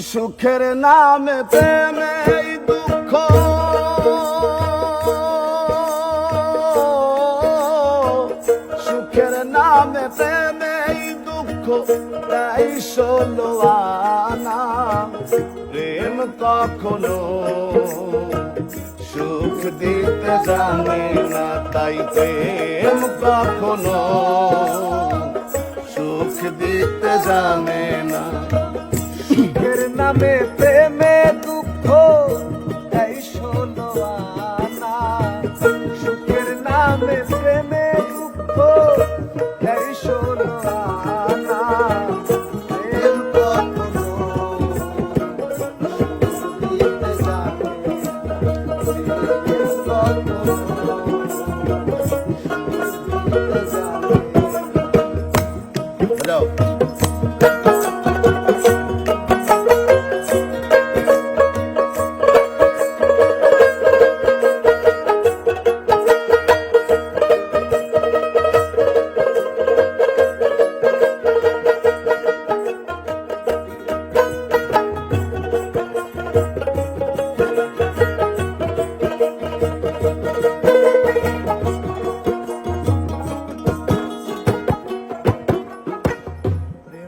সুখের নামে প্রেমে দুঃখ। সুখের নামে প্রেমে দুঃখ তাই ষোলো প্রেম কখনো সুখ দিতে জানে না, তাই প্রেম কখনো সুখ দিতে জানে না। নামে প্রেমে দুঃখ এই ষোলো আনা সুখের নামে প্রেমে দুঃখ এই ষোলো আনা। Hello.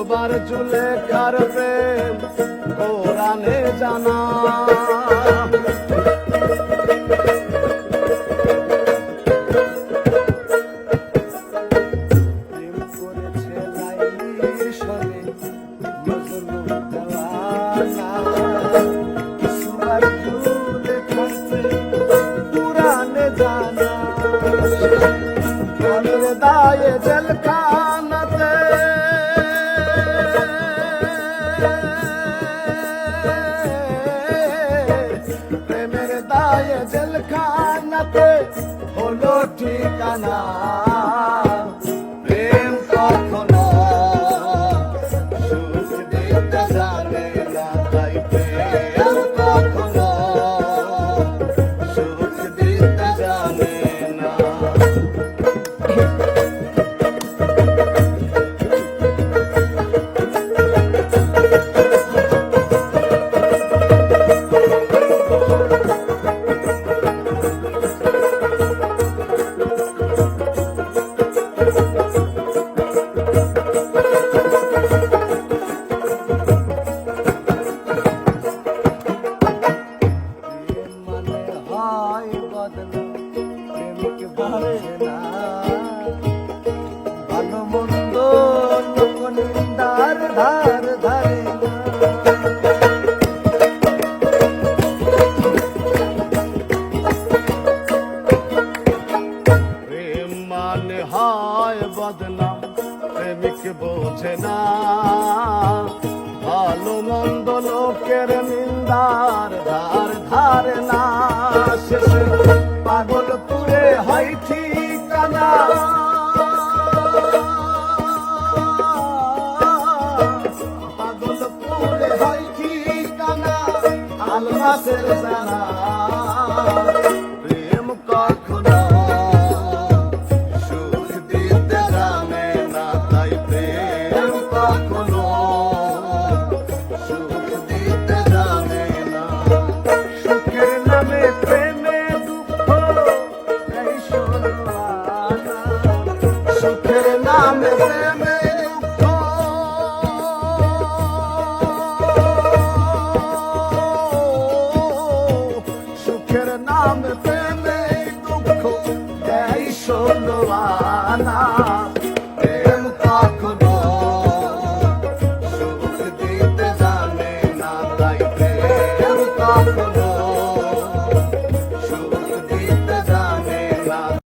কেউ চুলে কার প্রেম কোরআনে জানা। প্রেমের দায়ে জল খানাতে হলো ঠিকানা। লোক ধার ধারে হয় বদনাম প্রেমিক বোঝে না ভালো মন্দ নিন্দার ধার ধারে না শেষে পাগল পুরে ঠিকানা হয় ঠিকানা মাসের জানা নামে